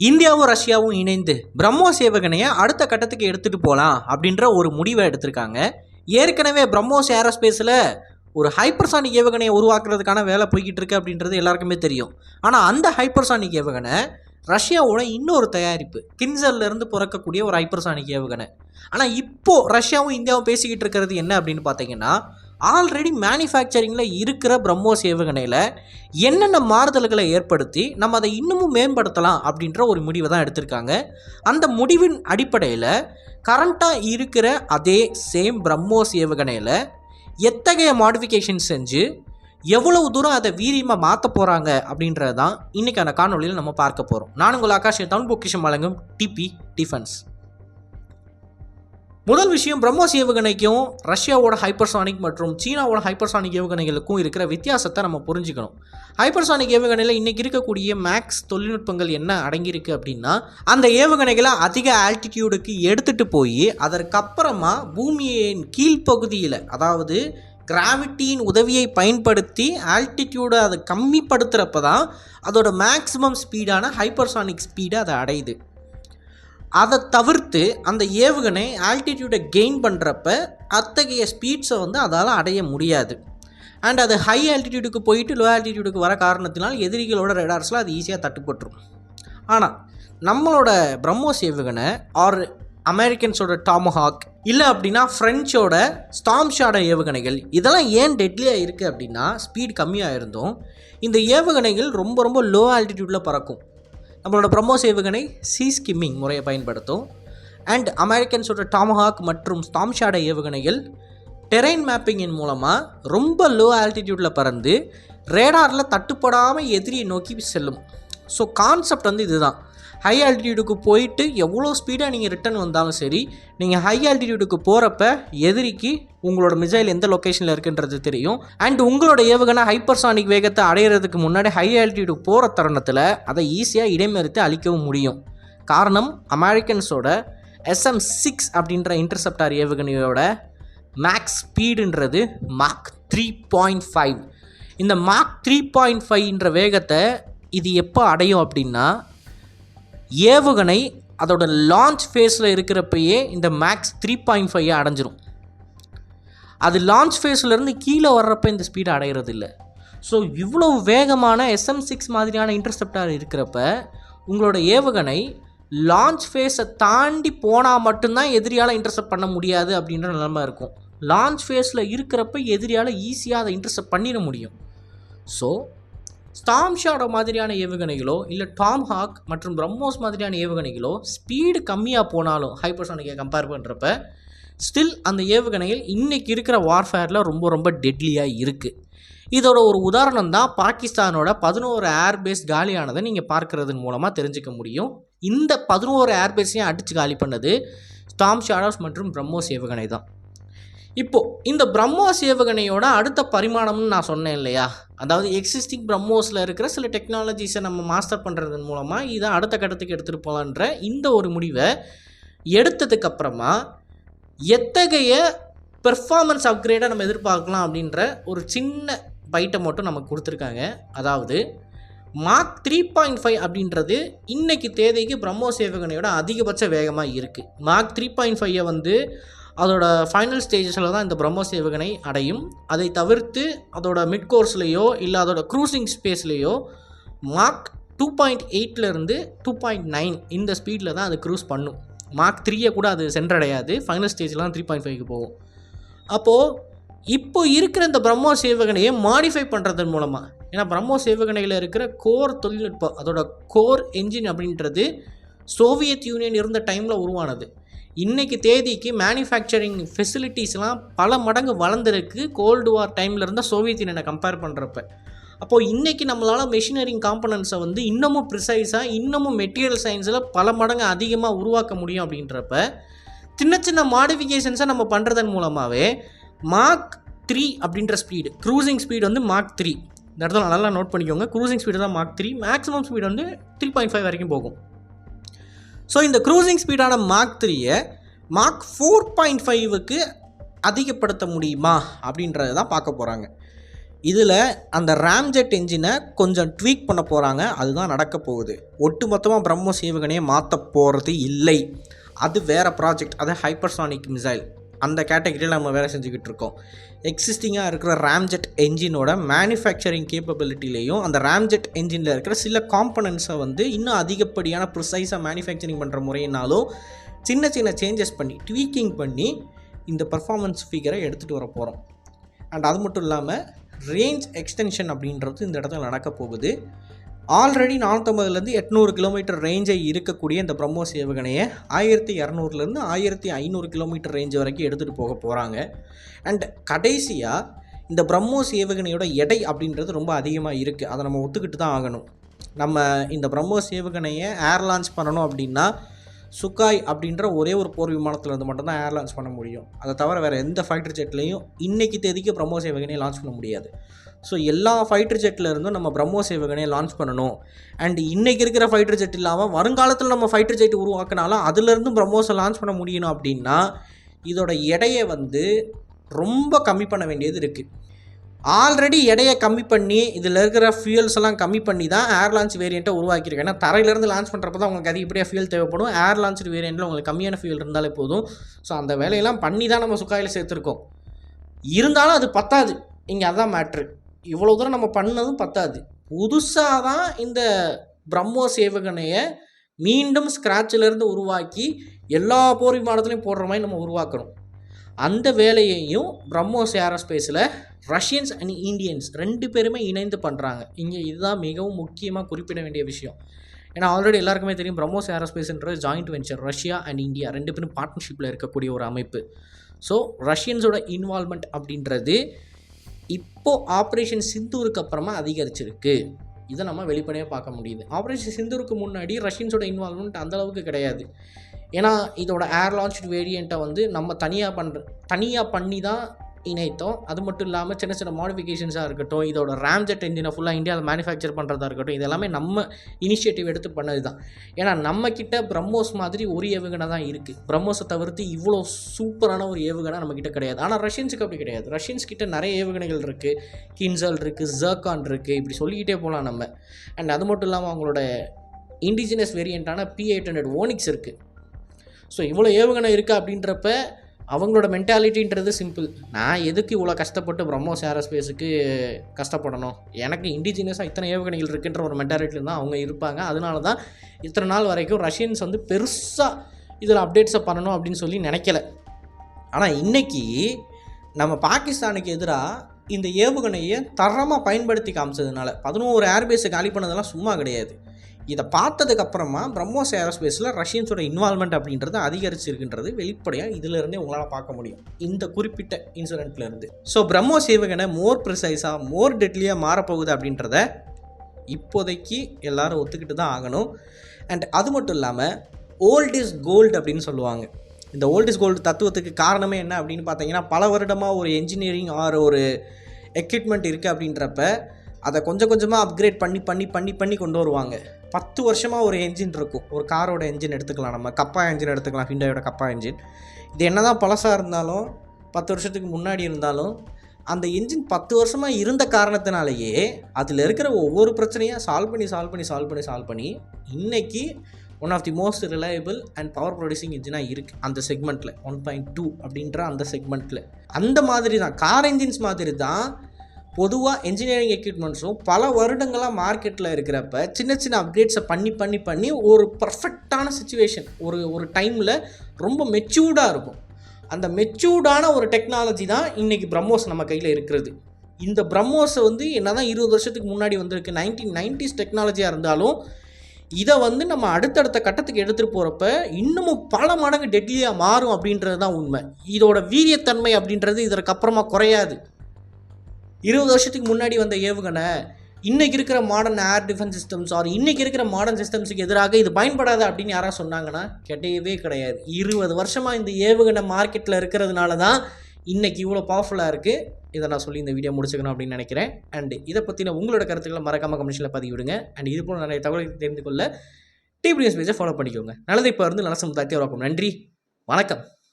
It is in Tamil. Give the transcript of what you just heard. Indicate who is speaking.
Speaker 1: இந்தியாவும் ரஷ்யாவும் இணைந்து பிரம்மோஸ் ஏவுகணையை அடுத்த கட்டத்துக்கு எடுத்துகிட்டு போகலாம் அப்படின்ற ஒரு முடிவை எடுத்திருக்காங்க. ஏற்கனவே பிரம்மோஸ் ஏரோஸ்பேஸில் ஒரு ஹைப்பர்சானிக் ஏவுகணையை உருவாக்குறதுக்கான வேலை போய்கிட்டு இருக்கு அப்படின்றது எல்லாருக்குமே தெரியும். ஆனால் அந்த ஹைப்பர்சானிக் ஏவுகணை ரஷ்யாவோட இன்னொரு தயாரிப்பு கின்சர்லேருந்து பிறக்கக்கூடிய ஒரு ஹைப்பர்சானிக் ஏவுகணை ஆனால் இப்போது ரஷ்யாவும் இந்தியாவும் பேசிக்கிட்டு இருக்கிறது என்ன அப்படின்னு பார்த்தீங்கன்னா ஆல்ரெடி மேனுஃபேக்சரிங்கில் இருக்கிற பிரம்மோஸ் ஏவுகணையில் என்னென்ன மாறுதல்களை ஏற்படுத்தி நம்ம அதை இன்னமும் மேம்படுத்தலாம் அப்படின்ற ஒரு முடிவை தான் எடுத்திருக்காங்க. அந்த முடிவின் அடிப்படையில் கரண்ட்டாக இருக்கிற அதே சேம் பிரம்மோஸ் ஏவுகணையில் எத்தகைய மாடிஃபிகேஷன் செஞ்சு எவ்வளவு தூரம் அதை வீரியமாக மாற்ற போகிறாங்க அப்படின்றது தான் இன்றைக்கான காணொலியில் நம்ம பார்க்க போகிறோம் நான் உங்கள் ஆகாஷ் தமிழ் பொக்கிஷம் வழங்கும் டிபி டிஃபென்ஸ் முதல் விஷயம் பிரம்மோஸ் ஏவுகணைக்கும் ரஷ்யாவோட ஹைப்பர்சானிக் மற்றும் சீனாவோட ஹைப்பர்சானிக் ஏவுகணைகளுக்கும் இருக்கிற வித்தியாசத்தை நம்ம புரிஞ்சுக்கணும். ஹைப்பர்சானிக் ஏவுகணையில் இன்றைக்கி இருக்கக்கூடிய மேக்ஸ் தொழில்நுட்பங்கள் என்ன அடங்கியிருக்கு அப்படின்னா அந்த ஏவுகணைகளை அதிக ஆல்டிடியூடுக்கு எடுத்துகிட்டு போய் அதற்கப்புறமா பூமியின் கீழ்ப்பகுதியில் அதாவது கிராவிட்டியின் உதவியை பயன்படுத்தி ஆல்டிடியூடை அதை கம்மிப்படுத்துகிறப்ப தான் அதோட மேக்ஸிமம் ஸ்பீடான ஹைப்பர்சானிக் ஸ்பீடை அதை அடையுது. அதை தவிர்த்து அந்த ஏவுகணை ஆல்டிடியூடை கெயின் பண்ணுறப்ப அத்தகைய ஸ்பீட்ஸை வந்து அதால் அடைய முடியாது. அண்ட் அது ஹை ஆல்டிடியூடுக்கு போயிட்டு லோ ஆல்டிடியூடுக்கு வர காரணத்தினால் எதிரிகளோட ரெடார்ஸில் அது ஈஸியாக தட்டுப்பட்டுரும். ஆனால் நம்மளோட பிரம்மோஸ் ஏவுகணை ஆர் அமெரிக்கன்ஸோட டாமஹாக் இல்லை அப்படின்னா ஃப்ரெஞ்சோட ஸ்டாம்ஷாட ஏவுகணைகள் இதெல்லாம் ஏன் டெட்லியாக இருக்குது அப்படின்னா ஸ்பீட் கம்மியாக இருந்தும் இந்த ஏவுகணைகள் ரொம்ப ரொம்ப லோ ஆல்டிடியூட்டில் பறக்கும். நம்மளோட பிரம்மோஸ் ஏவுகணை சி ஸ்கிம்மிங் முறையை பயன்படுத்தும். அண்ட் அமெரிக்கன்ஸோட டாமஹாக் மற்றும் ஸ்டாம்ஷாட ஏவுகணைகள் டெரைன் மேப்பிங்கின் மூலமாக ரொம்ப லோ ஆல்டிடியூட்டில் பறந்து ரேடாரில் தட்டுப்படாமல் எதிரியை நோக்கி செல்லும். ஸோ கான்செப்ட் வந்து இதுதான். ஹை ஆல்டிடியூடுக்கு போயிட்டு எவ்வளோ ஸ்பீடாக நீங்கள் ரிட்டர்ன் வந்தாலும் சரி நீங்கள் ஹை ஆல்டிடியூடுக்கு போகிறப்ப எதிரிக்கு உங்களோட மிசைல் எந்த லொக்கேஷனில் இருக்குன்றது தெரியும். அண்ட் உங்களோட ஏவுகணை ஹைப்பர்சானிக் வேகத்தை அடையிறதுக்கு முன்னாடி ஹை ஆல்டிடியூடு போகிற தருணத்தில் அதை ஈஸியாக இடைமறித்து அழிக்கவும் முடியும். காரணம் அமெரிக்கன்ஸோட எஸ்எம் சிக்ஸ் அப்படின்ற இன்டர்செப்டார் ஏவுகணையோட மேக்ஸ் ஸ்பீடுன்றது மாக் த்ரீ பாயிண்ட் ஃபைவ் இந்த மாக் த்ரீ பாயிண்ட் ஃபைவ்ன்ற வேகத்தை இது எப்போ அடையும் அப்படின்னா ஏவுகணை அதோட லான்ச் ஃபேஸில் இருக்கிறப்பயே இந்த மேக்ஸ் த்ரீ பாயிண்ட் ஃபைவ் அடைஞ்சிரும். அது லான்ச் ஃபேஸ்லேருந்து கீழே வர்றப்ப இந்த ஸ்பீடை அடைகிறது இல்லை ஸோ இவ்வளோ வேகமான எஸ்எம் சிக்ஸ் மாதிரியான இன்டர்செப்டார் இருக்கிறப்ப உங்களோட ஏவுகணை லான்ச் ஃபேஸை தாண்டி போனால் மட்டும்தான் எதிரியால் இன்டர்செப்ட் பண்ண முடியாது அப்படின்ற நிலைமை இருக்கும். லான்ச் ஃபேஸில் இருக்கிறப்ப எதிரியால் ஈஸியாக அதை இன்டர்செப்ட் பண்ணிட முடியும். ஸோ ஸ்டாம் ஷாடோ மாதிரியான ஏவுகணைகளோ இல்லை டாம் ஹாக் மற்றும் பிரம்மோஸ் மாதிரியான ஏவுகணைகளோ ஸ்பீடு கம்மியாக போனாலும் ஹைப்பர்சோனிக்கை கம்பேர் பண்ணுறப்ப ஸ்டில் அந்த ஏவுகணைகள் இன்றைக்கி இருக்கிற வார்ஃபேரில் ரொம்ப ரொம்ப டெட்லியாக இருக்குது இதோட ஒரு உதாரணம் தான் பாகிஸ்தானோட பதினோரு ஏர்பேஸ் காலியானதை நீங்கள் பார்க்கறதன் மூலமாக தெரிஞ்சுக்க முடியும். இந்த பதினோரு ஏர்பேஸையும் அடித்து காலி பண்ணது ஸ்டாம் ஷாடோஸ் மற்றும் பிரம்மோஸ் ஏவுகணை தான். இப்போது இந்த பிரம்மோஸ் ஏவுகணையோட அடுத்த பரிமாணம்னு நான் சொன்னேன் இல்லையா? அதாவது எக்ஸிஸ்டிங் பிரம்மோஸில் இருக்கிற சில டெக்னாலஜிஸை நம்ம மாஸ்டர் பண்ணுறதன் மூலமாக இதை அடுத்த கட்டத்துக்கு எடுத்துகிட்டு போகலான்ற இந்த ஒரு முடிவை எடுத்ததுக்கப்புறமா எத்தகைய பெர்ஃபார்மன்ஸ் அப்கிரேடை நம்ம எதிர்பார்க்கலாம் அப்படின்ற ஒரு சின்ன பைட்டை மட்டும் நமக்கு கொடுத்துருக்காங்க. அதாவது மார்க் த்ரீ பாயிண்ட் ஃபைவ் அப்படின்றது இன்றைக்கி தேதிக்கு பிரம்மோ சேவகனையோட அதிகபட்ச வேகமாக இருக்குது மார்க் த்ரீ பாயிண்ட் ஃபைவை வந்து அதோட ஃபைனல் ஸ்டேஜஸில் தான் இந்த பிரம்மோஸ் ஏவுகணை அடையும். அதை தவிர்த்து அதோட மிட் கோர்ஸ்லேயோ இல்லை அதோட க்ரூசிங் ஸ்பேஸ்லேயோ மார்க் டூ பாயிண்ட் எயிட்லேருந்து டூ பாயிண்ட் நைன் இந்த ஸ்பீடில் தான் அது க்ரூஸ் பண்ணும். மார்க் த்ரீயை கூட அது சென்றடையாது. ஃபைனல் ஸ்டேஜில் தான் த்ரீ பாயிண்ட் ஃபைவ்க்கு போகும். அப்போது இப்போ இருக்கிற இந்த பிரம்மோ சேவகனையை மாடிஃபை பண்ணுறதன் மூலமாக ஏன்னா பிரம்மோ சேவகனையில் இருக்கிற கோர் தொழில்நுட்பம் அதோட கோர் என்ஜின் அப்படின்றது சோவியத் யூனியன் இருந்த டைமில் உருவானது. இன்றைக்கி தேதிக்கு மேனுஃபேக்சரிங் ஃபெசிலிட்டிஸ்லாம் பல மடங்கு வளர்ந்துருக்கு. கோல்டு வார் டைமில் இருந்தால் சோவியத் யூனியனை கம்பேர் பண்ணுறப்ப அப்போது இன்றைக்கி நம்மளால் மெஷினரிங் காம்பனன்ட்ஸை வந்து இன்னமும் ப்ரிசைஸாக இன்னமும் மெட்டீரியல் சயின்ஸில் பல மடங்கு அதிகமாக உருவாக்க முடியும் அப்படின்றப்ப சின்ன சின்ன மாடிஃபிகேஷன்ஸை நம்ம பண்ணுறதன் மூலமாகவே மார்க் த்ரீ அப்படின்ற ஸ்பீடு க்ரூசிங் ஸ்பீடு வந்து மார்க் த்ரீ இந்த இடத்துல நல்லா நோட் பண்ணிக்கோங்க. க்ரூசிங் ஸ்பீடு தான் மார்க் த்ரீ மேக்ஸிமம் ஸ்பீடு வந்து த்ரீ பாயிண்ட் ஃபைவ் வரைக்கும் போகும். ஸோ இந்த க்ரூசிங் ஸ்பீடான மார்க் த்ரீயை மார்க் ஃபோர் பாயிண்ட் ஃபைவுக்கு அதிகப்படுத்த முடியுமா? அப்படின்றத தான் பார்க்க போகிறாங்க இதில் அந்த ரேம்ஜெட் என்ஜினை கொஞ்சம் ட்வீக் பண்ண போகிறாங்க அதுதான் நடக்க போகுது. ஒட்டுமொத்தமாக பிரம்ம சேவகனையே மாற்ற போகிறது இல்லை. அது வேறு ப்ராஜெக்ட் அது ஹைப்பர்சானிக் மிசைல் அந்த கேட்டகரியில் நம்ம வேலை செஞ்சுக்கிட்டு இருக்கோம். எக்ஸிஸ்டிங்காக இருக்கிற ரேம்ஜெட் என்ஜினோட மேனுஃபேக்சரிங் கேப்பபிலிட்டிலையும் அந்த ரேம்ஜெட் என்ஜினில் இருக்கிற சில காம்பனன்ட்ஸை வந்து இன்னும் அதிகப்படியான ப்ரிசைஸாக மேனுஃபேக்சரிங் பண்ணுற முறையினாலும் சின்ன சின்ன சேஞ்சஸ் பண்ணி ட்வீக்கிங் பண்ணி இந்த பர்ஃபார்மன்ஸ் ஃபிகரை எடுத்துகிட்டு வர போகிறோம் அண்ட் அது மட்டும் இல்லாமல் ரேஞ்ச் எக்ஸ்டென்ஷன் அப்படின்றது இந்த இடத்துல நடக்க போகுது. ஆல்ரெடி நானூற்றம்பதுலேருந்து எட்நூறு கிலோமீட்டர் ரேஞ்சை இருக்கக்கூடிய இந்த பிரம்மோஸ் ஏவுகணையை ஆயிரத்தி இரநூறுலேருந்து ஆயிரத்தி ஐநூறு கிலோமீட்டர் ரேஞ்ச் வரைக்கும் எடுத்துகிட்டு போக போகிறாங்க அண்ட் கடைசியாக இந்த பிரம்மோஸ் ஏவுகணையோட எடை அப்படின்றது ரொம்ப அதிகமாக இருக்குது அதை நம்ம ஒத்துக்கிட்டு தான் ஆகணும். நம்ம இந்த பிரம்மோஸ் ஏவுகணையை ஏர் லான்ச் பண்ணணும் அப்படின்னா சுக்காய் அப்படின்ற ஒரே ஒரு போர் விமானத்தில் இருந்து மட்டும்தான் ஏர் லான்ச் பண்ண முடியும். அதை தவிர வேறு எந்த ஃபைட்டர் ஜெட்லேயும் இன்றைக்கி தேதிக்கு பிரம்மோஸ் ஏவுகணையை லான்ச் பண்ண முடியாது. ஸோ எல்லா ஃபைட்டர் ஜெட்டில் இருந்தும் நம்ம பிரம்மோஸ் ஏவுகணையை லான்ச் பண்ணணும். அண்ட் இன்றைக்கி இருக்கிற ஃபைட்டர் ஜெட் இல்லாமல் வருங்காலத்தில் நம்ம ஃபைட்டர் ஜெட் உருவாக்கினாலும் அதுலேருந்தும் பிரம்மோஸை லான்ச் பண்ண முடியணும் அப்படின்னா இதோட எடையை வந்து ரொம்ப கம்மி பண்ண வேண்டியது இருக்குது ஆல்ரெடி எடையை கம்மி பண்ணி இதில் இருக்கிற ஃபியூல்ஸ் எல்லாம் கம்மி பண்ணி தான் ஏர் லான்ச் வேரியண்ட்டை உருவாக்கியிருக்கேன். ஏன்னா தரையிலேருந்து லான்ச் பண்ணுறப்ப தான் உங்களுக்கு அதிகப்படியாக ஃபியூல் தேவைப்படும். ஏர் லான்ச் வேரியண்ட்டில் உங்களுக்கு கம்மியான ஃபியூல் இருந்தாலே போதும். ஸோ அந்த வேலையெல்லாம் பண்ணி தான் நம்ம சுக்காயில் சேர்த்துருக்கோம். இருந்தாலும் அது பத்தாது. இங்கே அதுதான் மேட்ரு இவ்வளோ தூரம் நம்ம பண்ணதும் பத்தாது. புதுசாக தான் இந்த பிரம்மோ சேவகனையை மீண்டும் ஸ்க்ராட்சிலேருந்து உருவாக்கி எல்லா போர் விமானத்துலையும் போடுற மாதிரி நம்ம உருவாக்கணும் அந்த வேலையையும் பிரம்மோஸ் ஏரோஸ்பேஸில் ரஷ்யன்ஸ் அண்ட் இந்தியன்ஸ் ரெண்டு பேருமே இணைந்து பண்ணுறாங்க இங்கே இதுதான் மிகவும் முக்கியமாக குறிப்பிட வேண்டிய விஷயம். ஏன்னா ஆல்ரெடி எல்லாருக்குமே தெரியும் BrahMos ஏரோஸ்பேஸ்ன்றது joint venture Russia and India ரெண்டு பேரும் பார்ட்னர்ஷிப்பில் இருக்கக்கூடிய ஒரு அமைப்பு. ஸோ ரஷ்யன்ஸோட இன்வால்மெண்ட் அப்படின்றது இப்போது ஆப்ரேஷன் சிந்தூருக்கு அப்புறமா அதிகரிச்சிருக்கு. இதை நம்ம வெளிப்படையாக பார்க்க முடியுது. ஆப்ரேஷன் சிந்தூருக்கு முன்னாடி ரஷ்யன்ஸோட இன்வால்மெண்ட் அந்தளவுக்கு கிடையாது. ஏன்னா இதோட ஏர் லான்ச் வேரியண்ட்டை வந்து நம்ம தனியாக பண்ணுற தனியாக பண்ணி தான் இணைத்தோம் அது மட்டும் இல்லாமல் சின்ன சின்ன மாடிஃபிகேஷன்ஸாக இருக்கட்டும் இதோட ரேம்ஜெட் இன்ஜினை ஃபுல்லாக இந்தியாவில் மேனுஃபேக்சர் பண்ணுறதா இருக்கட்டும் இதெல்லாமே நம்ம இனிஷியேட்டிவ் எடுத்து பண்ணது தான் ஏன்னா நம்ம பிரம்மோஸ் மாதிரி ஒரு ஏவுகணை தான் இருக்குது பிரம்மோஸை தவிர்த்து இவ்வளோ சூப்பரான ஒரு ஏவுகணை நம்மக்கிட்ட கிடையாது. ஆனால் ரஷ்யன்ஸுக்கு அப்படி கிடையாது. ரஷ்யன்ஸ் கிட்ட நிறைய ஏவுகணைகள் இருக்குது கின்சல் இருக்குது ஜர்கான் இருக்குது இப்படி சொல்லிக்கிட்டே போகலாம் நம்ம. அண்ட் அது மட்டும் இல்லாமல் அவங்களோட இண்டிஜினஸ் வேரியண்ட்டான பி எயிட் ஹண்ட்ரட் ஓனிக்ஸ் இருக்குது ஸோ இவ்வளோ ஏவுகணை இருக்குது அப்படின்றப்ப அவங்களோட மென்டாலிட்டின்றது சிம்பிள் நான் எதுக்கு இவ்வளோ கஷ்டப்பட்டு பிரம்மோஸ் ஏரோஸ்பேஸுக்கு கஷ்டப்படணும்? எனக்கு இண்டிஜினியஸாக இத்தனை ஏவுகணைகள் இருக்குன்ற ஒரு மென்டாலிட்டியில் தான் அவங்க இருப்பாங்க. அதனால தான் இத்தனை நாள் வரைக்கும் ரஷ்யன்ஸ் வந்து பெருசாக இதில் அப்டேட்ஸை பண்ணணும் அப்படின்னு சொல்லி நினைக்கல. ஆனால் இன்றைக்கி நம்ம பாகிஸ்தானுக்கு எதிராக இந்த ஏவுகணையை தரமாக பயன்படுத்தி காமிச்சதுனால பதினோரு ஏர்பேஸை காலி பண்ணதெல்லாம் சும்மா கிடையாது. இதை பார்த்ததுக்கப்புறமா பிரம்மோஸ் ஏரோஸ்பேஸில் ரஷ்யன்ஸோட இன்வால்மெண்ட் அப்படின்றது அதிகரிச்சிருக்கின்றது வெளிப்படையாக இதிலிருந்தே உங்களால் பார்க்க முடியும். இந்த குறிப்பிட்ட இன்சிடென்ட்லேருந்து ஸோ பிரம்மோஸ் ஏவுகணை மோர் ப்ரிசைஸாக மோர் டெட்லியாக மாறப்போகுது அப்படின்றத இப்போதைக்கு எல்லாரும் ஒத்துக்கிட்டு தான் ஆகணும். அண்ட் அது மட்டும் இல்லாமல் ஓல்ட் இஸ் கோல்டு அப்படின்னு சொல்லுவாங்க. இந்த ஓல்ட் இஸ் கோல்டு தத்துவத்துக்கு காரணமே என்ன அப்படின்னு பார்த்தீங்கன்னா பல வருடமாக ஒரு என்ஜினியரிங் ஆர் ஒரு எக்யூப்மெண்ட் இருக்குது அப்படின்றப்ப அதை கொஞ்சம் கொஞ்சமாக அப்கிரேட் பண்ணி பண்ணி பண்ணி பண்ணி கொண்டு வருவாங்க. பத்து வருஷமாக ஒரு என்ஜின் இருக்கும். ஒரு காரோட என்ஜின் எடுத்துக்கலாம். நம்ம கப்பா என்ஜின் எடுத்துக்கலாம். ஹிண்டாயோட கப்பா என்ஜின் இது என்ன தான் பழசாக இருந்தாலும் பத்து வருஷத்துக்கு முன்னாடி இருந்தாலும் அந்த என்ஜின் பத்து வருஷமாக இருந்த காரணத்தினாலேயே அதில் இருக்கிற ஒவ்வொரு பிரச்சனையாக சால்வ் பண்ணி சால்வ் பண்ணி சால்வ் பண்ணி சால்வ் பண்ணி இன்றைக்கி one of the most reliable and power producing இன்ஜினாக இருக்குது அந்த செக்மெண்ட்டில் ஒன் பாயிண்ட் டூ அப்படின்ற அந்த செக்மெண்ட்டில் அந்த மாதிரி தான் கார் என்ஜின்ஸ் மாதிரி தான் பொதுவாக என்ஜினியரிங் எக்யூப்மெண்ட்ஸும் பல வருடங்களாக மார்க்கெட்டில் இருக்கிறப்ப சின்ன சின்ன அப்டேட்ஸை பண்ணி பண்ணி பண்ணி ஒரு பர்ஃபெக்டான சுச்சுவேஷன் ஒரு ஒரு டைமில் ரொம்ப மெச்சூர்டாக இருக்கும். அந்த மெச்சூர்டான ஒரு டெக்னாலஜி தான் இன்றைக்கி பிரம்மோஸ் நம்ம கையில் இருக்கிறது. இந்த பிரம்மோஸை வந்து என்ன தான் இருபது வருஷத்துக்கு முன்னாடி வந்திருக்கு நைன்டீன் நைன்டிஸ் டெக்னாலஜியாக இருந்தாலும் இதை வந்து நம்ம அடுத்தடுத்த கட்டத்துக்கு எடுத்துகிட்டு போகிறப்ப இன்னமும் பல மடங்கு டெட்லியாக மாறும் அப்படின்றது தான் உண்மை. இதோட வீரியத்தன்மை அப்படின்றது இதற்கப்புறமா குறையாது. இருபது வருஷத்துக்கு முன்னாடி வந்த ஏவுகணை இன்றைக்கி இருக்கிற modern air defence systems or இன்றைக்கி இருக்கிற மாடர்ன் சிஸ்டம்ஸுக்கு எதிராக இது பயன்படாது அப்படின்னு யாராவது சொன்னாங்கன்னா கிடையவே கிடையாது. இருபது வருஷமாக இந்த ஏவுகணை மார்க்கெட்டில் இருக்கிறதுனால தான் இன்றைக்கி இவ்வளோ பவர்ஃபுல்லாக இருக்குது இதை நான் சொல்லி இந்த வீடியோ முடிச்சுக்கணும் அப்படின்னு நினைக்கிறேன். அண்ட் இதை பற்றின உங்களோட கருத்துக்களை மறக்காமல் கமிஷனில் பதிவிடுங்க. அண்ட் இது போல் நிறைய தகவல்களை தெரிந்து கொள்ள டிபிஎஸ் பேஜை ஃபாலோ பண்ணிக்கோங்க. நல்லதை இப்போ இருந்து நல்ல சமுதாயத்தை உருவாக்கும். நன்றி. வணக்கம்.